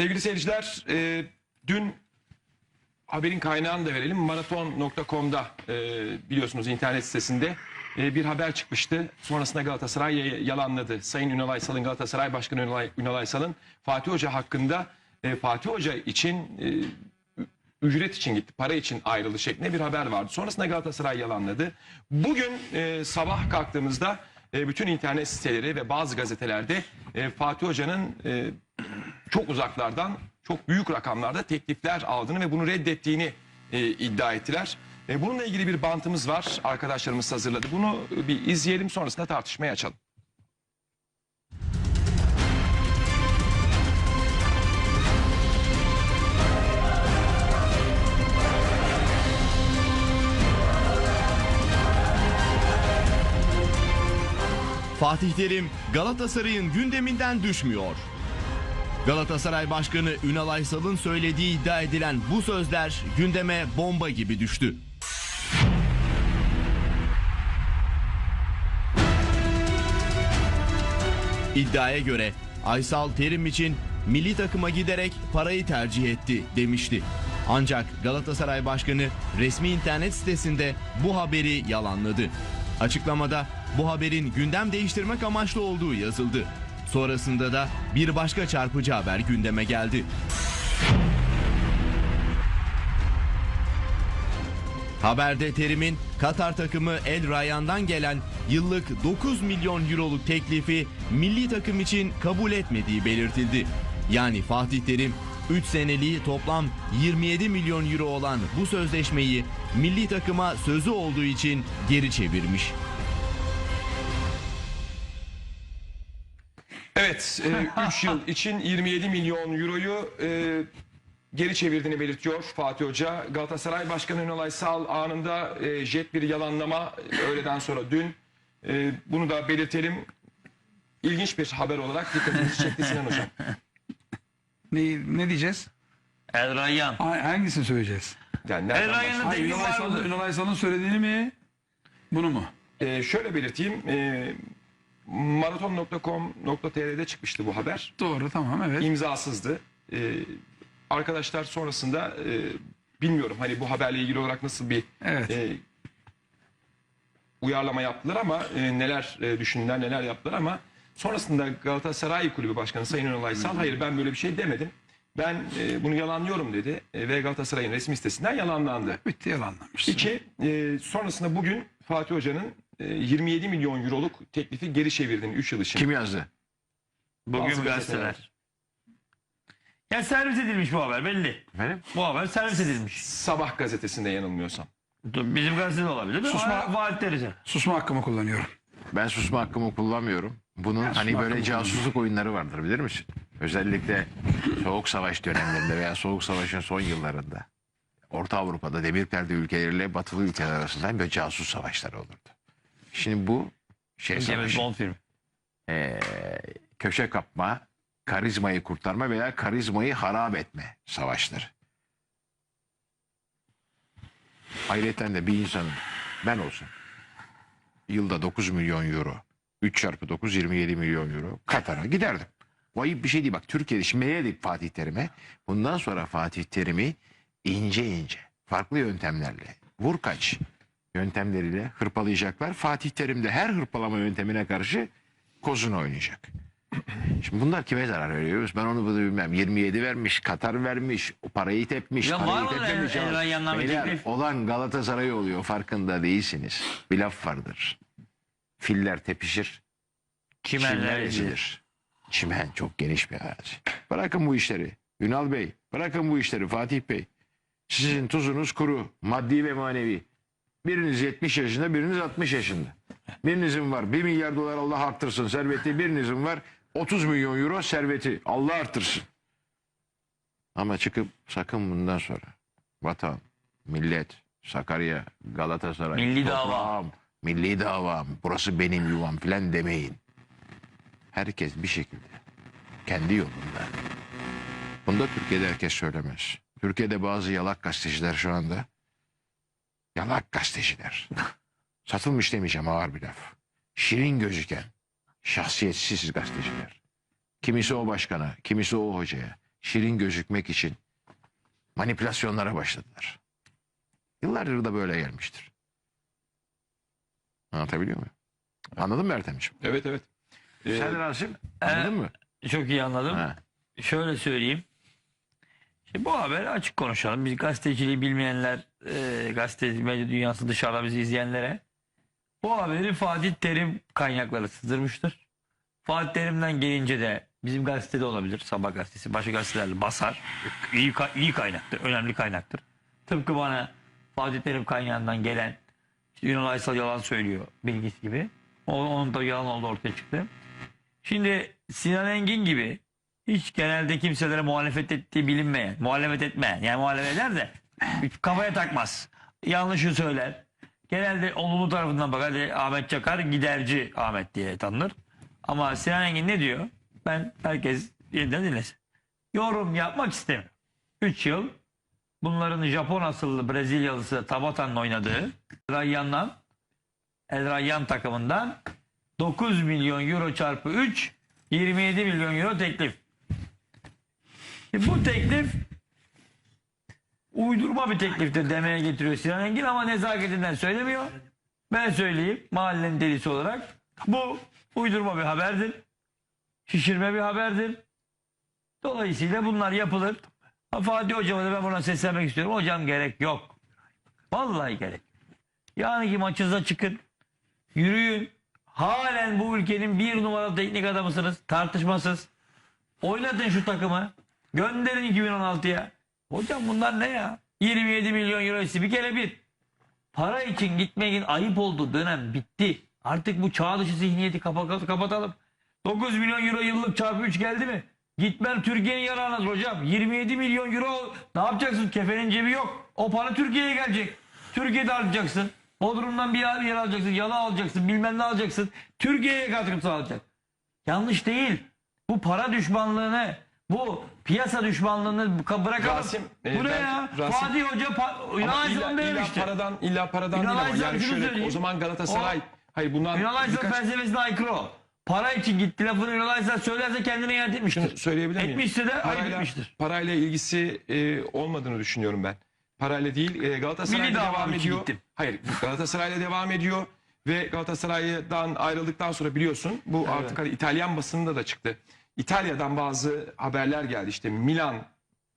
Sevgili seyirciler, e, dün haberin kaynağını da verelim. Maraton.com'da e, biliyorsunuz internet sitesinde e, bir haber çıkmıştı. Sonrasında Galatasaray ya- yalanladı. Sayın Ünal Aysal'ın Galatasaray Başkanı Ünal, Ünal Aysal'ın Fatih Hoca hakkında e, Fatih Hoca için e, ücret için gitti, para için ayrıldı şeklinde bir haber vardı. Sonrasında Galatasaray yalanladı. Bugün e, sabah kalktığımızda e, bütün internet siteleri ve bazı gazetelerde e, Fatih Hoca'nın e, çok uzaklardan çok büyük rakamlarda teklifler aldığını ve bunu reddettiğini iddia ettiler. Bununla ilgili bir bantımız var. Arkadaşlarımız hazırladı. Bunu bir izleyelim sonrasında tartışmaya açalım. Fatih Terim Galatasaray'ın gündeminden düşmüyor. Galatasaray Başkanı Ünal Aysal'ın söylediği iddia edilen bu sözler gündeme bomba gibi düştü. İddiaya göre Aysal Terim için milli takıma giderek parayı tercih etti demişti. Ancak Galatasaray Başkanı resmi internet sitesinde bu haberi yalanladı. Açıklamada bu haberin gündem değiştirmek amaçlı olduğu yazıldı. Sonrasında da bir başka çarpıcı haber gündeme geldi. Haberde Terim'in Katar takımı El Rayyan'dan gelen yıllık 9 milyon euroluk teklifi milli takım için kabul etmediği belirtildi. Yani Fatih Terim 3 seneliği toplam 27 milyon euro olan bu sözleşmeyi milli takıma sözü olduğu için geri çevirmiş. Evet, 3 yıl için 27 milyon euroyu e, geri çevirdiğini belirtiyor Fatih Hoca. Galatasaray Başkanı Ünal Aysal anında e, jet bir yalanlama e, öğleden sonra dün. E, bunu da belirtelim. İlginç bir haber olarak dikkatimizi çekti Sinan Hocam. Ne, ne diyeceğiz? El Rayyan. Ha- Hangisini söyleyeceğiz? Yani nereden El Rayyan'ın başlayalım? Hayır, Ünal Aysal'ın, vardı. Ünal Aysal'ın söylediğini mi? Bunu mu? E, şöyle belirteyim. E, Maraton.com.tr'de çıkmıştı bu haber. Doğru tamam evet. imzasızdı. Ee, arkadaşlar sonrasında e, bilmiyorum hani bu haberle ilgili olarak nasıl bir Evet. e, uyarlama yaptılar ama e, neler e, düşündüler neler yaptılar ama sonrasında Galatasaray Kulübü Başkanı Sayın Ünal Aysal hayır ben böyle bir şey demedim. Ben e, bunu yalanlıyorum dedi e, ve Galatasaray'ın resmi sitesinden yalanlandı. Bitti yalanlamış. İki, e, sonrasında bugün Fatih Hoca'nın 27 milyon euroluk teklifi geri çevirdiğini 3 yıl için. Kim yazdı? Bugün Bazı gazeteler. Ya servis edilmiş bu haber belli. Efendim? Bu haber servis edilmiş. Sabah gazetesinde yanılmıyorsam. Bizim gazetede olabilir. Susma- Susma. Vaat. Susma hakkımı kullanıyorum. Ben susma hakkımı kullanmıyorum. Bunun Ben hani böyle casusluk oyunları vardır bilir misin? Özellikle Soğuk Savaş dönemlerinde veya Soğuk Savaş'ın son yıllarında Orta Avrupa'da demir perde ülkeleriyle batılı ülkeler arasında böyle casus savaşları olurdu. Şimdi bu şey James savaşı, Bond filmi. eee, köşe kapma, karizmayı kurtarma veya karizmayı harap etme savaşları. Hayretten de bir insanın ben olsam yılda 9 milyon euro 3 çarpı 9 27 milyon euro Katar'a giderdim. Ayıp bir şey değil bak Türkiye'de şimdi ne dedik Fatih Terim'e bundan sonra Fatih Terim'i ince ince farklı yöntemlerle vur kaç yöntemleriyle hırpalayacaklar. Fatih Terim de her hırpalama yöntemine karşı kozunu oynayacak. Şimdi bunlar kime zarar veriyoruz? Ben onu bunu bilmem. 27 vermiş, Katar vermiş, o parayı tepmiş, Ya parayı tepmemiş. El- beyler, teklif? Olan Galatasaray oluyor farkında değilsiniz. Bir laf vardır. Filler tepişir, Çimenler ezilir. Çimen çok geniş bir arazi. Bırakın bu işleri. Ünal Bey, bırakın bu işleri Fatih Bey. Sizin tuzunuz kuru, maddi ve manevi. Biriniz 70 yaşında, biriniz 60 yaşında. Birinizin var 1 milyar dolar Allah arttırsın serveti, birinizin var 30 milyon euro serveti Allah arttırsın. Ama çıkıp sakın bundan sonra vatan, millet, Sakarya, Galatasaray, Milli dava. milli davam, burası benim yuvam filan demeyin. Herkes bir şekilde kendi yolunda. Bunda Türkiye'de herkes söylemez. Türkiye'de bazı yalak gazeteciler şu anda yalak gazeteciler. Satılmış demeyeceğim ağır bir laf. Şirin gözüken şahsiyetsiz gazeteciler. Kimisi o başkana, kimisi o hocaya, şirin gözükmek için manipülasyonlara başladılar. Yıllardır da böyle gelmiştir. Anlatabiliyor muyum? Anladın mı Ertem'ciğim? Evet evet. Ee, Sen Rasim anladın mı? Çok iyi anladım. Ha. Şöyle söyleyeyim. Şimdi bu haber açık konuşalım. Biz gazeteciliği bilmeyenler, e, gazete dünyası dışarıda bizi izleyenlere bu haberi Fatih Terim kaynakları sızdırmıştır. Fatih Terim'den gelince de bizim gazetede olabilir. Sabah gazetesi, başka gazetelerde basar. İyi, iyi kaynaktır, önemli kaynaktır. Tıpkı bana Fatih Terim kaynağından gelen işte Ünal Aysal yalan söylüyor bilgisi gibi. O- Onun da yalan olduğu ortaya çıktı. Şimdi Sinan Engin gibi hiç genelde kimselere muhalefet ettiği bilinmeyen, muhalefet etmeyen, yani muhalefet eder de kafaya takmaz. Yanlışı söyler. Genelde olumlu tarafından bakar. Hadi Ahmet Çakar giderci Ahmet diye tanınır. Ama Sinan Engin ne diyor? Ben herkes yeniden dinlesin. Yorum yapmak istemiyorum. 3 yıl bunların Japon asıllı Brezilyalısı Tabata'nın oynadığı Rayyan'dan El Rayyan takımından 9 milyon euro çarpı 3 27 milyon euro teklif. Şimdi bu teklif uydurma bir tekliftir demeye getiriyor Sinan Engin ama nezaketinden söylemiyor. Ben söyleyeyim mahallenin delisi olarak. Bu uydurma bir haberdir. Şişirme bir haberdir. Dolayısıyla bunlar yapılır. Ha, Fatih Hocam'a da ben buna seslenmek istiyorum. Hocam gerek yok. Vallahi gerek. Yani ki maçınıza çıkın. Yürüyün. Halen bu ülkenin bir numaralı teknik adamısınız. Tartışmasız. Oynatın şu takımı. Gönderin 2016'ya. Hocam bunlar ne ya? 27 milyon euro. Bir kere bir. Para için gitmeyin ayıp oldu dönem bitti. Artık bu çağ dışı zihniyeti kapa- kapatalım. 9 milyon euro yıllık çarpı 3 geldi mi? Gitmen Türkiye'nin yararınadır hocam. 27 milyon euro ne yapacaksın? Kefenin cebi yok. O para Türkiye'ye gelecek. Türkiye'de harcayacaksın. Bodrum'dan bir yer alacaksın. Yalı alacaksın. Bilmem ne alacaksın. Türkiye'ye katkı sağlayacak. Yanlış değil. Bu para düşmanlığını, bu piyasa düşmanlığını bırakalım. Rasim, e, bu ne ben- ya? Rasim- Fatih Hoca pa- Ama Ünal illa, Aysal illa demişti. paradan illa paradan Ünal değil ama yani şunu şöyle söyleyeyim. o zaman Galatasaray O- hayır bundan Ünal Aysal birkaç felsefesine aykırı o. Para için gitti lafını Ünal Aysal söylerse kendine ihanet etmiştir. söyleyebilir miyim? Etmişse de ayıp parayla, etmiştir. parayla ilgisi e, olmadığını düşünüyorum ben. Parayla değil e, Milli devam ediyor. gittim. Hayır Galatasaray'la devam ediyor ve Galatasaray'dan ayrıldıktan sonra biliyorsun bu artık hani İtalyan basınında da çıktı. İtalya'dan bazı haberler geldi işte Milan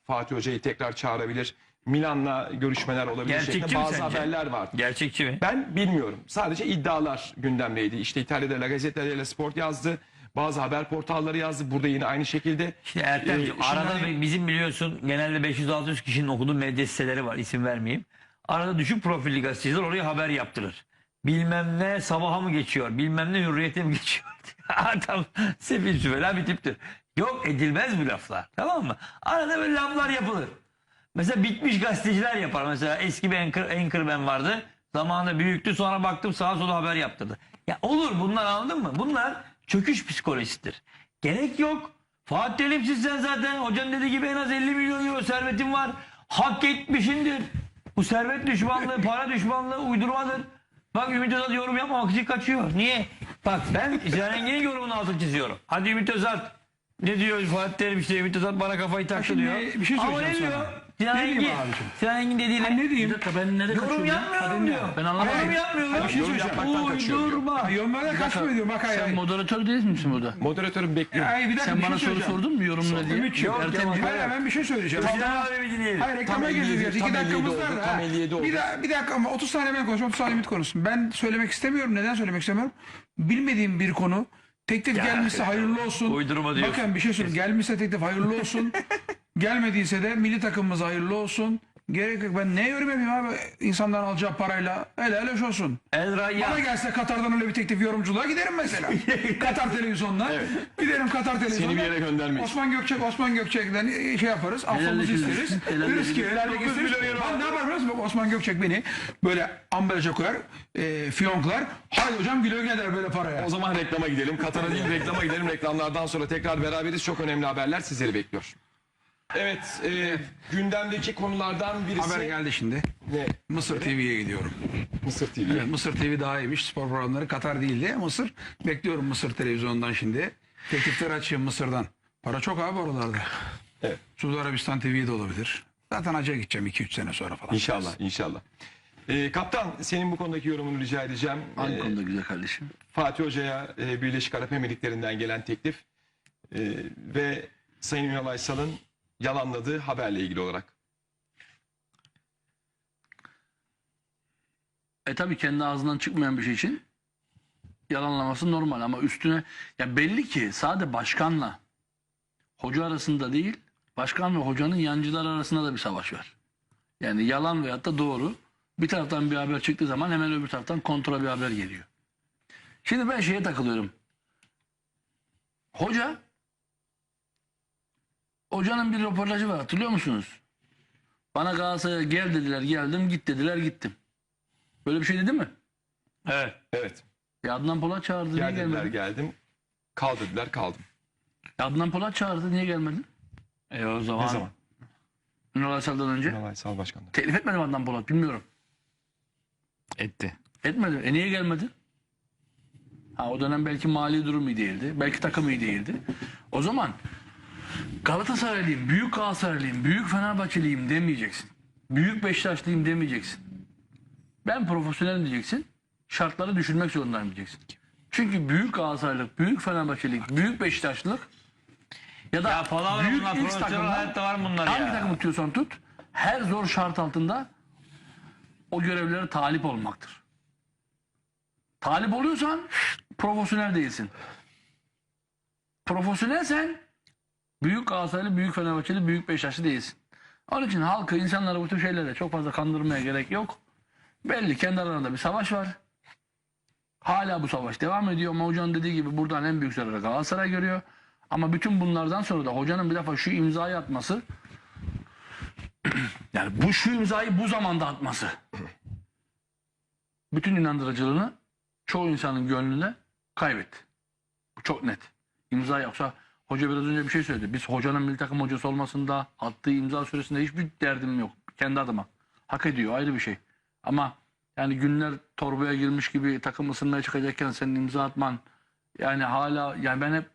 Fatih Hoca'yı tekrar çağırabilir. Milan'la görüşmeler olabilir Gerçekçi şeklinde bazı sence? haberler vardı. Gerçekçi mi? Ben bilmiyorum. Sadece iddialar gündemdeydi. İşte İtalya'da La Gazzetta dello Sport yazdı. Bazı haber portalları yazdı. Burada yine aynı şekilde. Şimdi Ertem'ciğim Ee, şimdi arada hani- bizim biliyorsun genelde 500-600 kişinin okuduğu medya siteleri var isim vermeyeyim. Arada düşük profilli gazeteciler oraya haber yaptırır. Bilmem ne sabaha mı geçiyor, bilmem ne hürriyete mi geçiyor. Adam sefil süvela bir tiptir. Yok edilmez bu laflar tamam mı? Arada böyle laflar yapılır. Mesela bitmiş gazeteciler yapar. Mesela eski bir anchor, anchorman vardı. Zamanında büyüktü sonra baktım sağa sola haber yaptırdı. Ya olur bunlar anladın mı? Bunlar çöküş psikolojisidir. Gerek yok. Fatih Terim'sin sen zaten. Hocanın dediği gibi en az 50 milyon euro servetin var. Hak etmişindir. Bu servet düşmanlığı, para düşmanlığı uydurmadır. Bak Ümit Özat yorum yapmamak için kaçıyor. Niye? Bak ben Sinan Engin'in yorumunun altını çiziyorum. Hadi Ümit Özat ne diyor Fatih Terim işte Ümit Özat bana kafayı taktı diyor. bir şey Ama ne diyor? Sinan Ne diyeyim Engin, abicim? Sinan Engin dediğine. Ne diyeyim? Bir dakika ben nereye Yorum kaçıyorum ya? yapmıyorum diyor. Ben anlamadım. Yorum yapmıyorum. Bir şey Yorum söyleyeceğim. yapmaktan kaçıyor diyor. Uydurma. Yorumlara kaçma diyorum. Bak hayır. Sen hayır. moderatör değil misin burada? Moderatörüm bekliyor. Hayır, bir dakika, Sen bir bana şey soru söyleyeceğim. sordun mu yorumla diye? Ümit'ciğim, Ertem hayır, hemen bir şey söyleyeceğim. Sinan abi bir dinleyelim. Hayır reklama gireceğiz. 57 İki dakikamız 57 var. oldu, ha. tam 57 oldu. Bir, da, bir dakika ama 30 saniye ben konuşayım. 30 saniye Ümit konuşsun. Ben söylemek istemiyorum. Neden söylemek istemiyorum? Bilmediğim bir konu. Teklif gelmişse hayırlı olsun. uydurma diyorsun. Bakın bir şey söyleyeyim. Gelmişse teklif hayırlı olsun. Gelmediyse de milli takımımız hayırlı olsun. Gerek yok. Ben ne yorum yapayım abi? İnsanların alacağı parayla. Hele hele hoş olsun. El Rayyan. Bana gelse Katar'dan öyle bir teklif yorumculuğa giderim mesela. Katar televizyonuna. Giderim Katar televizyonuna. Seni bir yere göndermeyiz. Osman Gökçek, Osman Gökçek'den şey yaparız. Affımızı isteriz. Deriz ki helallik isteriz. Ben ne yapar biliyor musun? Osman Gökçek beni böyle ambalaja koyar. E, fiyonklar. Haydi hocam güle güle der böyle paraya. O zaman reklama gidelim. Katar'a değil reklama gidelim. Reklamlardan sonra tekrar beraberiz. Çok önemli haberler sizleri bekliyor. Evet, e, gündemdeki konulardan birisi Haber geldi şimdi. ne? Mısır TV'ye gidiyorum. Mısır TV. Evet, Mısır TV daha iyiymiş. Spor programları Katar değildi. Mısır. Bekliyorum Mısır televizyondan şimdi. Teklifler açayım Mısır'dan. Para çok abi oralarda. Evet. Suudi Arabistan TV'de olabilir. Zaten hacca gideceğim 2-3 sene sonra falan. İnşallah, inşallah. Ee, kaptan senin bu konudaki yorumunu rica edeceğim. Hangi Ee, konuda güzel kardeşim? Fatih Hoca'ya e, Birleşik Arap Emirlikleri'nden gelen teklif e, ve Sayın Ünal Aysal'ın yalanladığı haberle ilgili olarak. E tabii kendi ağzından çıkmayan bir şey için yalanlaması normal ama üstüne ya belli ki sade başkanla hoca arasında değil başkan ve hocanın yancılar arasında da bir savaş var. Yani yalan veyahut da doğru. Bir taraftan bir haber çıktığı zaman hemen öbür taraftan kontra bir haber geliyor. Şimdi ben şeye takılıyorum. Hoca hocanın bir röportajı var hatırlıyor musunuz? Bana Galatasaray'a gel dediler geldim git dediler gittim. Böyle bir şey dedi mi? Evet. Evet. Ya Adnan Polat çağırdı niye Gel dediler gelmedi? geldim. Kal dediler kaldım. Ya Adnan Polat çağırdı niye gelmedi? E o zaman, Ne zaman? Ünal Aysal'dan önce. Ünal Aysal Başkan'da. Teklif etmedi mi Adnan Polat bilmiyorum. Etti. Etmedi. E niye gelmedi? Ha, o dönem belki mali durum iyi değildi. Belki takım iyi değildi. O zaman Galatasaraylıyım, büyük Galatasaraylıyım, büyük Fenerbahçeliyim demeyeceksin. Büyük Beşiktaşlıyım demeyeceksin. Ben profesyonel diyeceksin. Şartları düşünmek zorundayım diyeceksin. Çünkü büyük Galatasaraylık, büyük Fenerbahçelik, büyük Beşiktaşlılık ya da Ya falan büyük bunlar, X takımlar hayatta var bunlar hangi ya. takımı tutuyorsan tut her zor şart altında o görevlere talip olmaktır. Talip oluyorsan profesyonel değilsin. Profesyonelsen büyük Galatasaraylı, büyük Fenerbahçeli, büyük Beşiktaşlı değilsin. Onun için halkı, insanları bu tür şeylere çok fazla kandırmaya gerek yok. Belli kendi aralarında bir savaş var. Hala bu savaş devam ediyor ama hocanın dediği gibi buradan en büyük zararı Galatasaray görüyor. Ama bütün bunlardan sonra da hocanın bir defa şu imzayı atması yani bu şu imzayı bu zamanda atması bütün inandırıcılığını çoğu insanın gönlünde kaybetti. Bu çok net. İmza yoksa hoca biraz önce bir şey söyledi. Biz hocanın milli takım hocası olmasında attığı imza süresinde hiçbir derdim yok. Kendi adıma. Hak ediyor ayrı bir şey. Ama yani günler torbaya girmiş gibi takım ısınmaya çıkacakken senin imza atman yani hala yani ben hep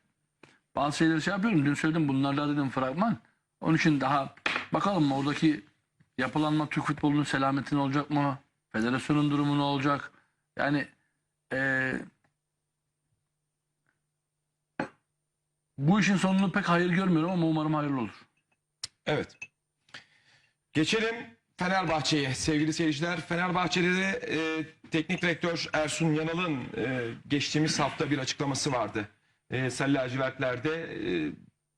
bazı şeyleri şey yapıyorum. Dün söyledim bunlarla dedim fragman. Onun için daha bakalım oradaki yapılanma Türk futbolunun selametine olacak mı? Federasyonun durumu ne olacak? Yani eee, bu işin sonunu pek hayır görmüyorum ama umarım hayırlı olur. Evet. Geçelim Fenerbahçe'ye sevgili seyirciler. Fenerbahçe'de de e, teknik direktör Ersun Yanal'ın e, geçtiğimiz hafta bir açıklaması vardı. E, Sarı lacivertlerde e,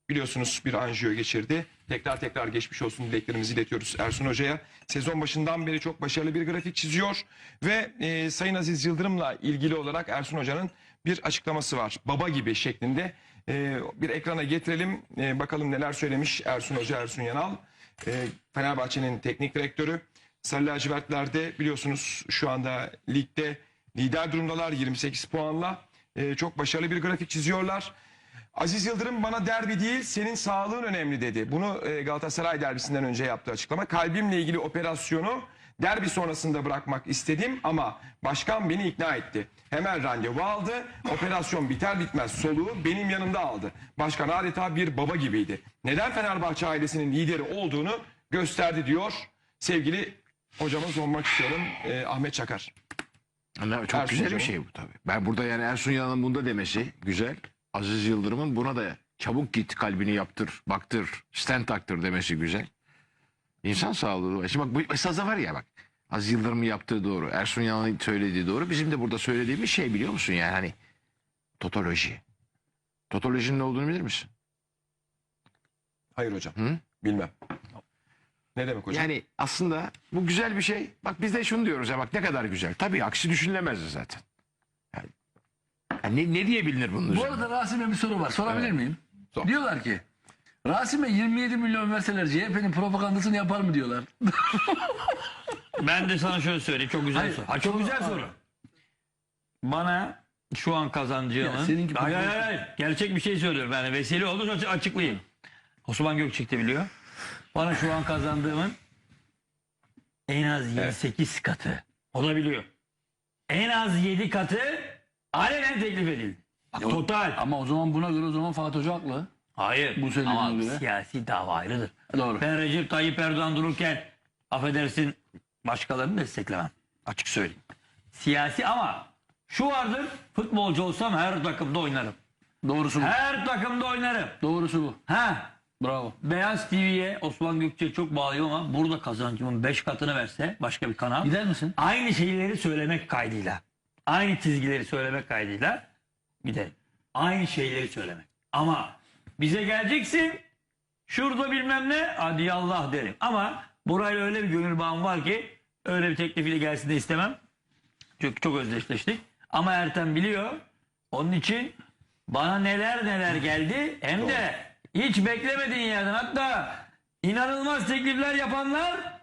biliyorsunuz bir anjiyo geçirdi. Tekrar tekrar geçmiş olsun dileklerimizi iletiyoruz Ersun Hoca'ya. Sezon başından beri çok başarılı bir grafik çiziyor. Ve e, Sayın Aziz Yıldırım'la ilgili olarak Ersun Hoca'nın bir açıklaması var. Baba gibi şeklinde. E, bir ekrana getirelim. E, bakalım neler söylemiş Ersun Hoca, Ersun Yanal. E, Fenerbahçe'nin teknik direktörü. Sarı lacivertlerde biliyorsunuz şu anda ligde lider durumdalar 28 puanla. E, çok başarılı bir grafik çiziyorlar. Aziz Yıldırım bana derbi değil senin sağlığın önemli dedi. Bunu e, Galatasaray derbisinden önce yaptığı açıklama. Kalbimle ilgili operasyonu derbi sonrasında bırakmak istedim ama başkan beni ikna etti. Hemen randevu aldı. Operasyon biter bitmez soluğu benim yanımda aldı. Başkan adeta bir baba gibiydi. Neden Fenerbahçe ailesinin lideri olduğunu gösterdi diyor sevgili hocamız olmak istiyorum e, Ahmet Çakar. Allah, çok Ersun güzel Hocam. bir şey bu tabii. Ben burada yani Ersun Yanal'ın bunda demesi güzel. Aziz Yıldırım'ın buna da çabuk git kalbini yaptır, baktır, stent taktır demesi güzel. İnsan sağlığı. Şimdi bak bu esasda var ya bak. Aziz Yıldırım'ın yaptığı doğru. Ersun Yanal'ın söylediği doğru. Bizim de burada söylediğimiz şey biliyor musun yani hani totoloji. Totolojinin ne olduğunu bilir misin? Hayır hocam. Hı? Bilmem. Ne demek hocam? Yani aslında bu güzel bir şey. Bak biz de şunu diyoruz ya bak ne kadar güzel. Tabii aksi düşünülemezdi zaten. Yani, yani ne, ne diye bilinir bunun Bu üzerine? arada Rasim'e bir soru var. Sorabilir miyim? Sor. Diyorlar ki Rasim'e 27 milyon verseler CHP'nin propagandasını yapar mı diyorlar. Ben de sana şöyle söyleyeyim. Çok güzel Hayır, soru. Ha, çok güzel soru-. Bana şu an Ya seninki hayır, hayır, hayır. Gerçek bir şey söylüyorum. Yani vesile oldu açı- açıklayayım. Osman Gökçek de biliyor. Bana şu an kazandığımın en az 7-8 katı. O da biliyor. En az 7 katı alenen teklif edildi. Bak, total. Ama o zaman buna göre o zaman Fatih Hoca haklı. Hayır. Bu söylediğine Ama göre. siyasi dava ayrıdır. Doğru. Ben Recep Tayyip Erdoğan dururken affedersin başkalarını desteklemem. Açık söyleyeyim. Siyasi ama şu vardır futbolcu olsam her takımda oynarım. Doğrusu bu. Her takımda oynarım. Doğrusu bu. Ha Bravo. Beyaz TV'ye Osman Gökçe'ye çok bağlıyım ama burada kazancımın 5 katını verse başka bir kanal. Gider misin? Aynı şeyleri söylemek kaydıyla. Aynı çizgileri söylemek kaydıyla giderim. Aynı şeyleri söylemek. Ama bize geleceksin şurada bilmem ne hadi Allah derim. Ama burayla öyle bir gönül bağım var ki öyle bir teklifiyle gelsin de istemem. Çünkü çok özdeşleştik. Ama Ertem biliyor. Onun için bana neler neler geldi. Hem de hiç beklemediğin yerden. Hatta inanılmaz teklifler yapanlar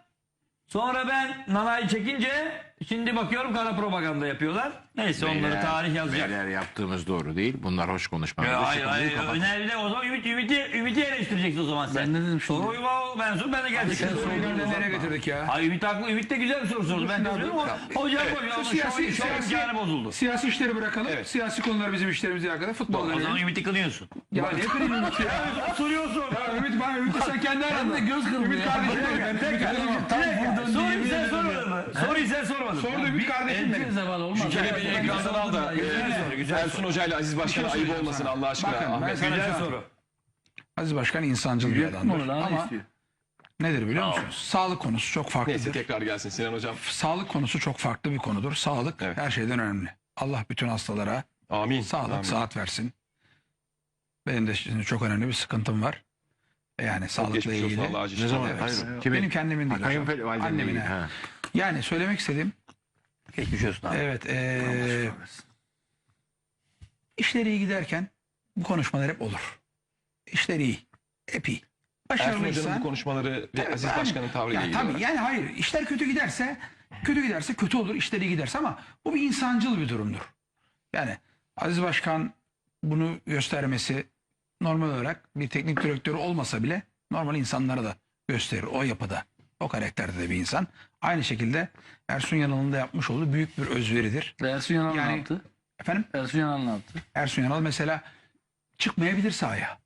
Sonra ben nanayı çekince şimdi bakıyorum kara propaganda yapıyorlar. Neyse onları Beyler, tarih yazacak. Beyler yaptığımız doğru değil. Bunlar hoş konuşmalar. Ya hayır hayır. Öneride o zaman Ümit, Ümit'i, Ümit'i eleştireceksin o zaman sen. Ben ne dedim şimdi? Soruyu ben sor ben de geldim. Sen soruyu nereye getirdik ya? Ay Ümit haklı. Ümit de güzel bir soru sordu. Ben de söylüyorum ama hocam hocam siyasi, siyasi, bozuldu. siyasi işleri bırakalım. Siyasi konular bizim işlerimiz değil arkadaşlar. Futbol O zaman. Ümit'i kınıyorsun. Ya ne kırayım Ümit ya? Soruyorsun. Ya Ümit bana Ümit'i sen kendi aranda. göz kırpıyor Ümit kardeşim Ümit kardeşim. Soruyu sen sormadın mı? Soruyu sen sormadın. Sordu Ümit kardeşim benim. Zeval olmaz. Kelebeği ekrandan al da Güzel soru, güzel Ersun Hoca ile Aziz Başkan'a ayıp olmasın. Allah aşkına. Bakın, ben Ahmet. sana Güzel şu an- soru. Aziz Başkan insancıl bir adamdır. Onu Ama istiyor? nedir biliyor musunuz? Sağlık konusu çok Neyse farklıdır. tekrar gelsin Sinan Hocam. Sağlık konusu çok farklı bir konudur. Sağlık Evet. her şeyden önemli. Allah bütün hastalara Amin. sağlık, Amin. saat versin. Benim de şimdi çok önemli bir sıkıntım var. Yani Çok sağlıkla geçmiş olsun ilgili. Allah Ne zaman? Hayır. Kimin? Benim kendimin değil. hocam. Annemin. ha. Yani söylemek istediğim Geçmiş olsun abi. evet eee işleri iyi giderken bu konuşmalar hep olur. İşleri iyi. Hep iyi. Ersun Hoca'nın bu Başarılıysan konuşmaları ve Aziz Yani- Başkan'ın tavrıyla yani ilgili. tabii olarak. yani hayır işler kötü giderse kötü giderse kötü olur işleri iyi giderse ama bu bir insancıl bir durumdur. Yani Aziz Başkan bunu göstermesi normal olarak bir teknik direktörü olmasa bile normal insanlara da gösterir o yapıda. O karakterde de bir insan. Aynı şekilde Ersun Yanal'ın da yapmış olduğu büyük bir özveridir. Ersun Yanal ne Yani- yaptı? Efendim Ersun Yanal ne yaptı? Ersun Yanal mesela çıkmayabilir sahaya.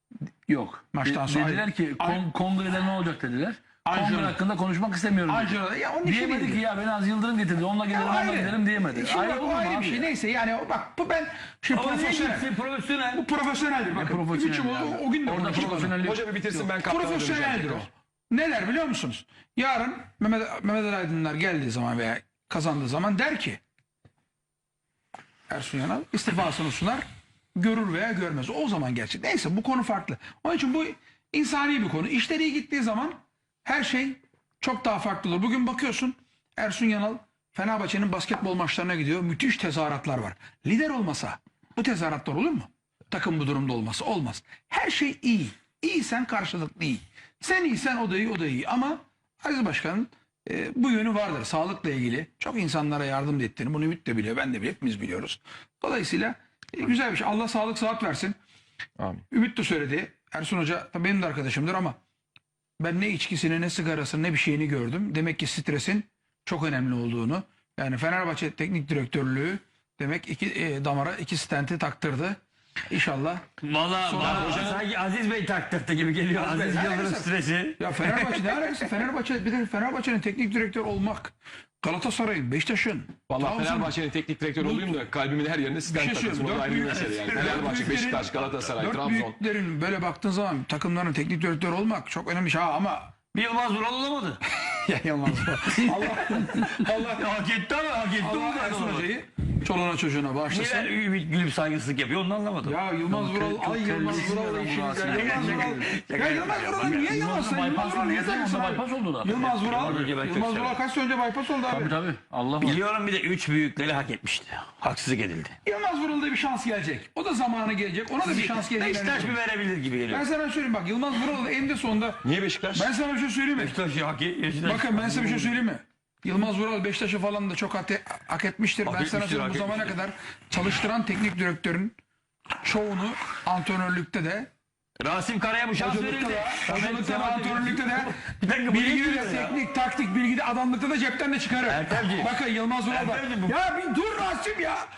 Yok. Maçtan sonra- Dediler ki kon, kongreler ne olacak dediler. Angelo- Kongre hakkında konuşmak istemiyorum. dedi. Angelo ya onun Diyemedi ki ya beni Az Yıldırım getirdi. Onunla gidelim, onunla ayrı. gidelim diyemedi. Şimdi Ayrı o mu ayrı bir şey. ya? Neyse yani o- bak bu ben şimdi Ama profesyonel. gitsin profesyonel? Bu profesyoneldir bakın. profesyonel yani. o gün de Orada profesyonellik Hoca bir bitirsin ben kaptana döneceğim Profesyoneldir o. tekrar. Neler biliyor musunuz? Yarın Mehmet, Mehmet Ali Aydınlar geldiği zaman veya kazandığı zaman der ki Ersun Yanal istifasını sunar görür veya görmez. O zaman gerçek. Neyse bu konu farklı. Onun için bu insani bir konu. İşleri iyi gittiği zaman her şey çok daha farklı olur. Bugün bakıyorsun Ersun Yanal Fenerbahçe'nin basketbol maçlarına gidiyor. Müthiş tezahüratlar var. Lider olmasa bu tezahüratlar olur mu? Takım bu durumda olması olmaz. Her şey iyi. İyisen karşılıklı iyi. Sen iyisen o da iyi o da iyi. Ama Aziz Başkan'ın e, bu yönü vardır. Sağlıkla ilgili çok insanlara yardım da ettiğini. Bunu Ümit de biliyor. Ben de biliyorum. Hepimiz biliyoruz. Dolayısıyla e, güzel bir şey. Allah sağlık saat versin. Amin. Ümit de söyledi. Ersun Hoca tabii benim de arkadaşımdır ama ben ne içkisini ne sigarasını ne bir şeyini gördüm. Demek ki stresin çok önemli olduğunu. Yani Fenerbahçe teknik direktörlüğü demek iki e, damara iki stenti taktırdı. İnşallah. Valla bana sanki Aziz Bey taktırdı gibi geliyor. Aziz Bey, Aziz ne Yıldırım alakası? stresi. Ya Fenerbahçe ne alakası? Fenerbahçe bir de Fenerbahçe'nin teknik direktör olmak. Galatasaray'ın, Beşiktaş'ın. Vallahi Trabzon'un- Fenerbahçe'nin teknik direktörü olayım da kalbimin her yerine stent şey takılsın. söyleyeyim. O da Dört ayrı bir büyük- mesele yani. dört Fenerbahçe, büyüklerin- Beşiktaş, Galatasaray, dört Trabzon. büyüklerin böyle baktığın zaman takımların teknik direktör olmak çok önemli şey. Ha, ama Bir Yılmaz Vural olamadı. ya Yılmaz Allah Allah hak etti ama hak etti. Allah Ersun Hoca'yı çoluğuna çocuğuna bağışlasın. Niye Ümit gülüp saygısızlık yapıyor onu anlamadım. Ya Yılmaz Vural, ay Yılmaz Vural işiniz ya. Yılmaz Vural. Ya Yılmaz Vural niye Yılmaz sen? Yılmaz Vural oldu, niye onda abi? bypass oldu da. Yılmaz Vural, Yılmaz Vural kaç sene önce bypass oldu abi. Tabii tabii. Allah. Biliyorum bir de üç büyükleri hak etmişti. Haksızlık edildi. Yılmaz Vural'da bir şans gelecek. O da zamanı gelecek. Ona da bir şans gelecek. Beşiktaş bir verebilir gibi geliyor. Ben sana söyleyeyim bak Yılmaz Vural eninde sonunda Niye Beşiktaş? ben sana bir şey söyleyeyim mi? Beşiktaş hak Beşiktaş. Bakın ben size bir şey söyleyeyim mi? Yılmaz Vural Beşiktaş'ı falan da çok hak, hak etmiştir. Hak ben sana etmiştir, söyleyeyim bu hak zamana kadar çalıştıran teknik direktörün çoğunu antrenörlükte de Rasim Kara'ya bu şans hocalıkta verildi. da hocalıkta da antrenörlükte de Bir dakika, bu bilgi de ya? teknik taktik bilgi de adamlıkta da cepten de çıkarır. Ertemciğim. Bakın Yılmaz Vural bak. Ertemciğim bu- Ya bir dur Rasim ya.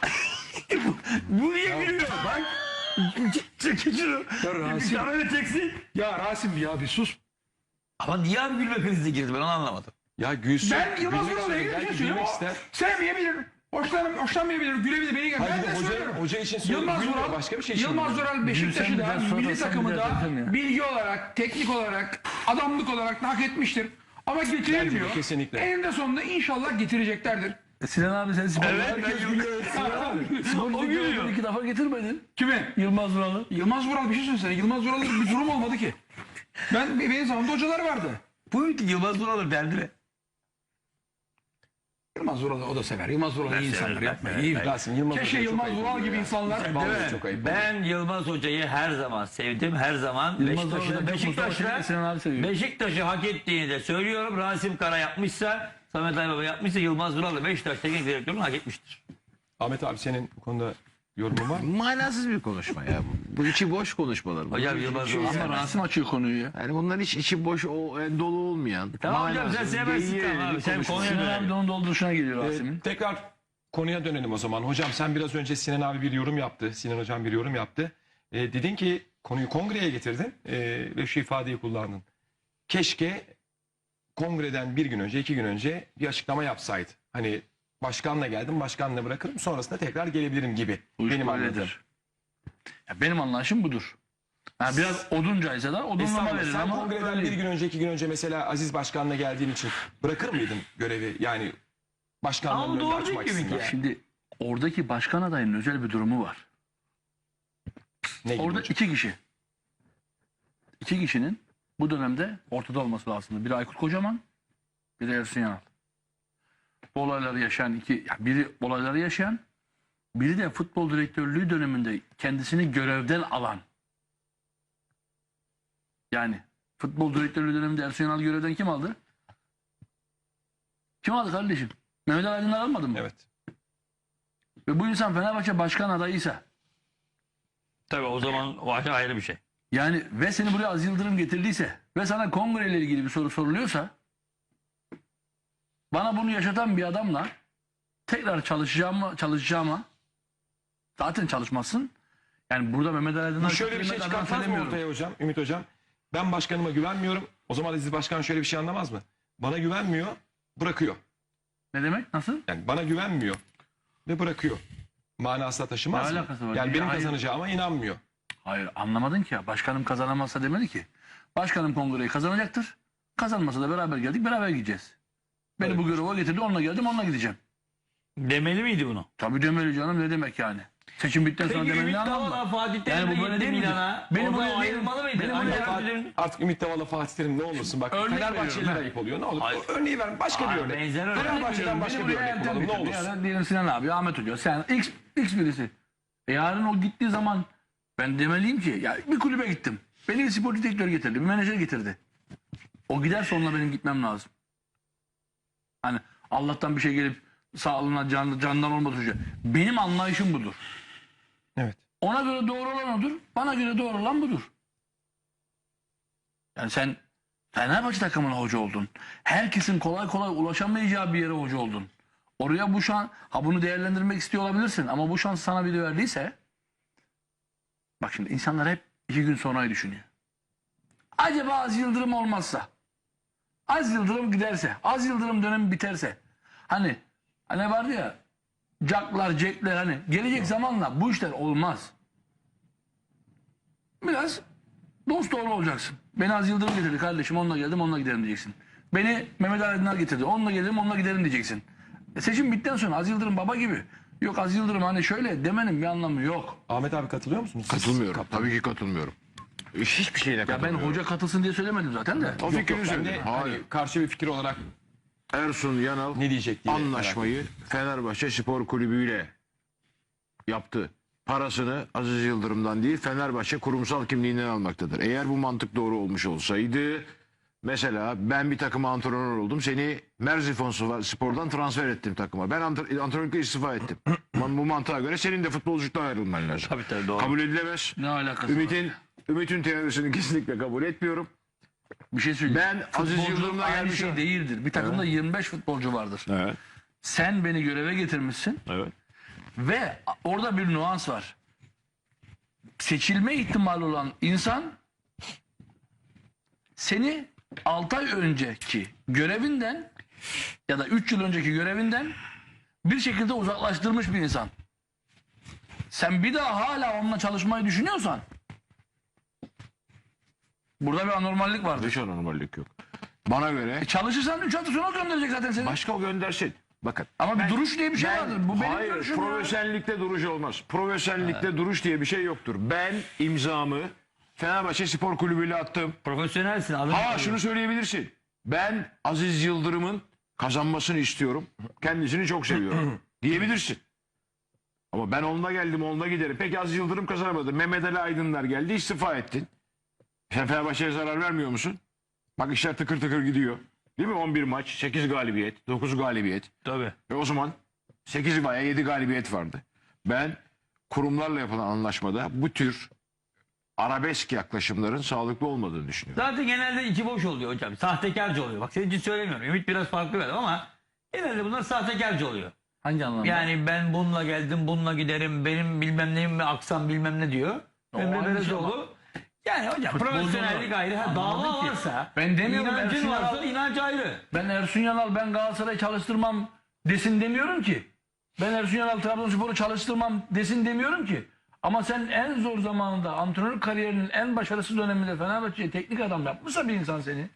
Bu niye gülüyor? Bak. Şunu. Ya Rasim, Kamera çeksin. ya Rasim ya bir sus. Ama niye abi gülme krizine girdi ben onu anlamadım. Ya gülsün. Ben Yılmaz gülmek Vural'la istiyor, ilgili bir şey gülmek söylüyorum. ister. O sevmeyebilir. Hoşlan, hoşlanmayabilir, gülebilir, beni Hayır, Ben de hoca- söylüyorum. hoca için söylüyorum, Yılmaz gülmüyor, Vural, başka bir şey için Yılmaz gülüyor. Vural Beşiktaş'ı da, milli sen takımı da ya. bilgi olarak, teknik olarak, adamlık olarak da hak etmiştir. Ama getirilmiyor. Bence de, kesinlikle. Eninde sonunda inşallah getireceklerdir. E, Sinan abi sen spor Evet, herkes ben gülüyor. Sinan abi. O gülüyor. ligde iki defa getirmedin. Kimi? Yılmaz Vural'ı. Yılmaz Vural bir şey söylesene. Yılmaz Vural'da bir durum olmadı ki. Ben benim zamanımda hocalar vardı. Bu Yılmaz Vural'ın derdi ne? Yılmaz Vural'ı o da sever. Yılmaz Vural iyi insanlar severim, iyi. ben- Rasim Yılmaz Keşke çok Yılmaz ayıp Vural oluyor gibi ya. insanlar. Vallahi çok ayıp. Ben Yılmaz Hoca'yı her zaman sevdim. Her zaman Yılmaz Beşiktaş'ı Vural'ı çok Mustafa Sinan abi seviyor. Beşiktaş'ı hak ettiğini de söylüyorum. Rasim Kara yapmışsa, Samet Aybaba yapmışsa Yılmaz Vural da Beşiktaş teknik direktörünü hak etmiştir. Ahmet abi senin bu konuda yorumun var mı? Manasız bir konuşma ya. Bu, bu içi boş konuşmalar. Bu. Hocam Yılmaz Vural. Ama Rasim açıyor konuyu ya. Yani bunlar hiç içi boş, o en dolu olmayan. Tamam hocam sen manasız, sevmezsin geyiğe tamam abi. yönelik Sen konuşmalar. konuya Sinan abi de dön. onun dolduruşuna geliyor Rasim'in. Ee, tekrar konuya dönelim o zaman. Hocam sen biraz önce Sinan abi bir yorum yaptı. Sinan hocam bir yorum yaptı. Ee, dedin ki konuyu kongreye getirdin ee, ve şu ifadeyi kullandın. Keşke kongreden bir gün önce, iki gün önce bir açıklama yapsaydı. Hani başkanla geldim, başkanla bırakırım, sonrasında tekrar gelebilirim gibi. Bu iş Benim anladığım. böyledir. Ya benim anlayışım budur. Yani biraz oduncaysa da odunlama Estağfurullah. verir Sen ama kongreden öyle. bir gün önce, iki gün önce mesela Aziz Başkan'la geldiğin için bırakır mıydın görevi? Yani başkanlığın Ama önünü doğru açmak gibi ki açısından. Şimdi oradaki başkan adayının özel bir durumu var. Ne gibi Orada hocam? iki kişi. İki kişinin bu dönemde ortada olması lazım. Biri Aykut Kocaman, biri Ersun Yanal. Bu olayları yaşayan iki, biri olayları yaşayan, biri de futbol direktörlüğü döneminde kendisini görevden alan. Yani futbol direktörlüğü döneminde Ersun Yanal görevden kim aldı? Kim aldı kardeşim? Mehmet Ali Aydınlar almadı mı? Evet. Ve bu insan Fenerbahçe başkan adayıysa Tabii o zaman o ayrı, bir şey. Yani ve seni buraya Az Yıldırım getirdiyse ve sana kongre ile ilgili bir soru soruluyorsa bana bunu yaşatan bir adamla tekrar çalışacağıma, çalışacağıma zaten çalışmazsın. Yani burada Mehmet Ali Aydınlar Bu şöyle bir şey çıkartmaz mı ortaya hocam, Ümit hocam? Ben başkanıma güvenmiyorum. O zaman Aziz Başkan şöyle bir şey anlamaz mı? Bana güvenmiyor, bırakıyor. Ne demek? Nasıl? Yani bana güvenmiyor ve bırakıyor. Manasına taşımaz Ne mı? var? Yani benim Hayır. kazanacağıma inanmıyor. Hayır anlamadın ki ya. Başkanım kazanamazsa demedi ki. Başkanım kongreyi kazanacaktır. Kazanmasa da beraber geldik beraber gideceğiz. Beni bu göreve getirdi onunla geldim onunla gideceğim. Demeli miydi bunu? Tabii demeli canım ne demek yani. Seçim bittikten sonra Peki demeli Ümit ne anlamı Davala var? Fatih Yani bu de böyle gitti değil midir? Milan'a. Benim Benim buraya- orada ayrılmalı mıydı? benim Ancak buraya- Fatih- Artık Ümit Davala Fatih Terim ne olursun bak. Örnek Fenerbahçeliler veriyorum, ayıp oluyor. Ne olur? Hayır. Örneği ver. Başka bir Hayır, örnek. benzer örnek Fenerbahçe'den başka Beni bir buraya örnek bulalım. Ne erteledi. olursun? Diyelim Sinan abi, Ahmet Hoca, sen X, X birisi. E yarın o gittiği zaman ben demeliyim ki ya bir kulübe gittim. Beni bir spor direktör getirdi, bir menajer getirdi. O giderse onunla benim gitmem lazım. Hani Allah'tan bir şey gelip sağlığına can, candan olmadığı sürece. Benim anlayışım budur. Evet. Ona göre doğru olan odur, bana göre doğru olan budur. Yani sen Fenerbahçe takımına hoca oldun. Herkesin kolay kolay ulaşamayacağı bir yere hoca oldun. Oraya bu şan, ha bunu değerlendirmek istiyor olabilirsin ama bu şans sana biri verdiyse bak şimdi insanlar hep iki gün sonrayı düşünüyor. Acaba Az Yıldırım olmazsa, Az Yıldırım giderse, Az Yıldırım dönemi biterse, hani hani vardı ya, caklar, cekler hani gelecek zamanla bu işler olmaz. Biraz dost doğru olacaksın. Beni Az Yıldırım getirdi kardeşim onunla geldim onunla giderim diyeceksin. Beni Mehmet Ali Aydınlar getirdi onunla gelirim onunla giderim diyeceksin. E seçim bittikten sonra Az Yıldırım baba gibi. Yok Az Yıldırım hani şöyle demenin bir anlamı yok. Ahmet abi katılıyor musunuz? Katılmıyorum. Tabii ki katılmıyorum. Hiçbir şeyine Ya ben katılmıyorum. hoca katılsın diye söylemedim zaten de. O fikrini ben de söyledim. hani Hayır. karşı bir fikir olarak Ersun Yanal ne diyecek diye. anlaşmayı Fenerbahçe Spor Kulübü ile yaptı. Parasını Aziz Yıldırım'dan değil Fenerbahçe kurumsal kimliğinden almaktadır. Eğer bu mantık doğru olmuş olsaydı mesela ben bir takıma antrenör oldum. Seni Merzifon Spor'dan transfer ettim takıma. Ben antren- antrenörlükle istifa ettim. Bu mantığa göre senin de futbolculuktan ayrılman lazım. Tabii tabii doğru. Kabul edilemez. Ne alakası var? Ümit'in Ümit'in teorisini kesinlikle kabul etmiyorum. Bir şey söyleyeyim. Ben Aziz Futbolculuk Yıldırım'la aynı gelmiş- şey değildir. Bir takımda 25 futbolcu vardır. Evet. Sen beni göreve getirmişsin Evet. ve orada bir nuans var. seçilme ihtimali olan insan seni 6 ay önceki görevinden ya da 3 yıl önceki görevinden bir şekilde uzaklaştırmış bir insan. Sen bir daha hala onunla çalışmayı düşünüyorsan burada bir anormallik vardır. Hiç anormallik yok. Bana göre E çalışırsan 3 hafta sonra gönderecek zaten seni. başka o göndersin. Bakın. Ama bir duruş diye bir şey vardır. Bu benim hayır, görüşüm ya. profesyonellikte duruş olmaz. Profesyonellikte duruş diye bir şey yoktur. Ben imzamı Fenerbahçe Spor Kulübü ile attım. Profesyonelsin. Adın Ha şunu söyleyebilirsin. Ben Aziz Yıldırım'ın kazanmasını istiyorum. Kendisini çok seviyorum. diyebilirsin. Ama ben onunla geldim onunla giderim. Peki Aziz Yıldırım kazanamadı. Mehmet Ali Aydınlar geldi istifa ettin. Sen Fenerbahçe'ye zarar vermiyor musun? Bak işler tıkır tıkır gidiyor. Değil mi? 11 maç, 8 galibiyet, 9 galibiyet. Tabii. Ve o zaman 8 veya 7 galibiyet vardı. Ben kurumlarla yapılan anlaşmada bu tür arabesk yaklaşımların sağlıklı olmadığını düşünüyorum. Zaten genelde içi boş oluyor hocam. Sahtekarca oluyor. Bak senin için söylemiyorum. Ümit biraz farklı adam ama genelde bunlar sahtekarca oluyor. Hangi anlamda? Yani ben bununla geldim, bununla giderim, benim bilmem neyim mi aksam bilmem ne diyor. Emre aynı şey Belezoğlu. Yani hocam profesyonellik ayrı. Ha, dava Anladım ki. varsa, Ben demiyorum, inancın Ersun varsa Yanal- inanç ayrı. Ben Ersun Yanal ben Galatasaray'ı çalıştırmam desin demiyorum ki. Ben Ersun Yanal Trabzonspor'u çalıştırmam desin demiyorum ki. Ama sen en zor zamanında antrenör kariyerinin en başarısız döneminde Fenerbahçe'ye teknik adam yapmışsa bir insan seni.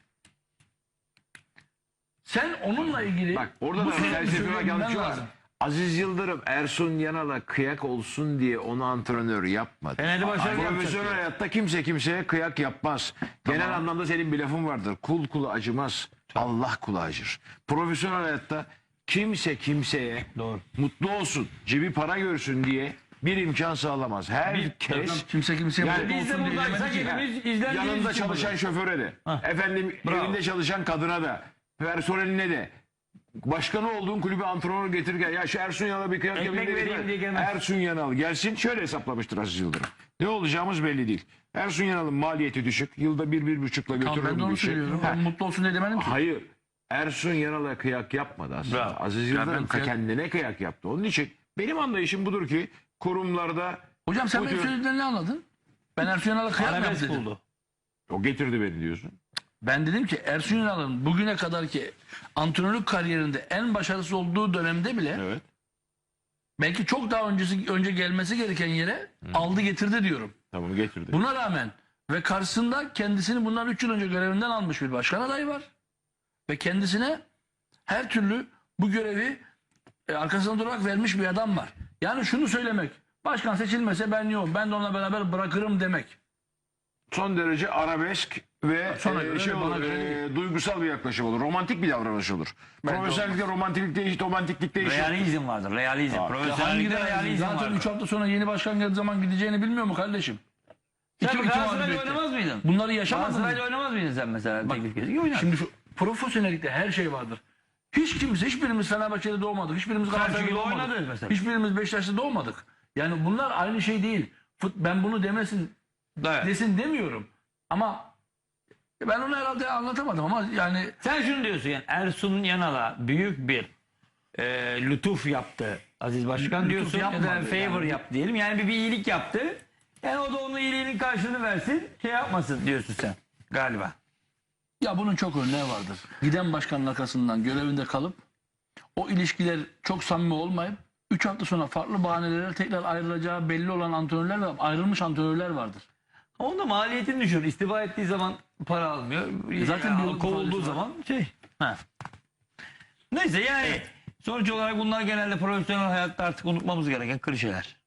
Sen onunla ilgili Bak orada bu da sözü felsefe var. lazım. Aziz Yıldırım Ersun Yanal'a kıyak olsun diye onu antrenör yapmadı. Fenerli başarılı yapacak Profesyonel diyor. hayatta kimse kimseye kıyak yapmaz. Genel anlamda senin bir lafın vardır. Kul kula acımaz. Allah kula acır. Profesyonel hayatta kimse kimseye Doğru. mutlu olsun, cebi para görsün diye bir imkan sağlamaz. Herkes Kimse kimseye Yani mutlu Biz de olsun diye buradaysak demedi ki. yanında için çalışan şoföre de, efendim Bravo. evinde çalışan kadına da, personeline de, başkanı olduğun kulübe antrenör getirirken ya şu Ersun Yanal'a bir kıyak Ekmek vereyim diye gelmez. Ersun Yanal gelsin şöyle hesaplamıştır Aziz Yıldırım. Ne olacağımız belli değil. Ersun Yanal'ın maliyeti düşük. Yılda bir, bir buçukla Tamam, götürür ben de bu onu işi. söylüyorum. Ha, Ben mutlu olsun diye demedim ki. Hayır. Ersun Yanal'a kıyak yapmadı aslında. Bravo. Aziz Ya Yıldırım kıyak- kendine kıyak yaptı. Onun için benim anlayışım budur ki kurumlarda Hocam sen Bu benim tür- söylediğimden ne anladın? Ben Ersun Yanal'a kıyak mı Arabesk yaptım dedim. buldu. o getirdi beni diyorsun. Ben dedim ki Ersun Yanal'ın bugüne kadar ki antrenörlük kariyerinde en başarısız olduğu dönemde bile Evet. belki çok daha öncesi önce gelmesi gereken yere aldı getirdi diyorum. Tamam getirdi. Buna rağmen ve karşısında kendisini bundan 3 yıl önce görevinden almış bir başkan adayı var. Ve kendisine her türlü bu görevi e, arkasında durarak vermiş bir adam var. Yani şunu söylemek. Başkan seçilmese ben yokum. Ben de onunla beraber bırakırım demek. son derece arabesk ve Sonra e, göre şey bana olur, göre e, duygusal bir yaklaşım olur. Romantik bir davranış olur. Profesyonellikte romantiklikte hiç romantiklikte iş yok. Realizm vardır. Realizm. Hangi Profesyonellikte realizm? realizm Zaten vardır. 3 hafta sonra yeni başkan geldiği zaman gideceğini bilmiyor mu kardeşim? Sen İki- oynamaz mıydın? Bunları yaşamadın mı? Oynamaz mıydın sen mesela? Teklif. Oynar. Şimdi şu profesyonellikte her şey vardır. Hiç kimse, hiçbirimiz Fenerbahçe'de doğmadık. Hiçbirimiz Galatasaray'da Selçuk'ta doğmadık. oynadı mesela. Hiçbirimiz Beşiktaş'ta doğmadık. Yani bunlar aynı şey değil. Fut, ben bunu demesin, Evet. desin demiyorum. Ama ben onu herhalde anlatamadım ama yani Sen şunu diyorsun yani Ersun Yanal'a büyük bir e, lütuf yaptı Aziz Başkan Lütuf diyorsun ya da favor yani. yaptı diyelim. Yani bir, bir iyilik yaptı. Yani o da onun iyiliğinin karşılığını versin şey yapmasın diyorsun sen galiba. ya bunun çok örneği vardır. Giden başkanın arkasından görevinde kalıp o ilişkiler çok samimi olmayıp 3 hafta sonra farklı bahanelerle tekrar ayrılacağı belli olan antrenörler ve ayrılmış antrenörler vardır. Onun da maliyetini düşür. İstifa ettiği zaman para almıyor. zaten Ya, bir kovulduğu zaman şey. Ha. Neyse yani sonuç olarak bunlar genelde profesyonel hayatta artık unutmamız gereken klişeler.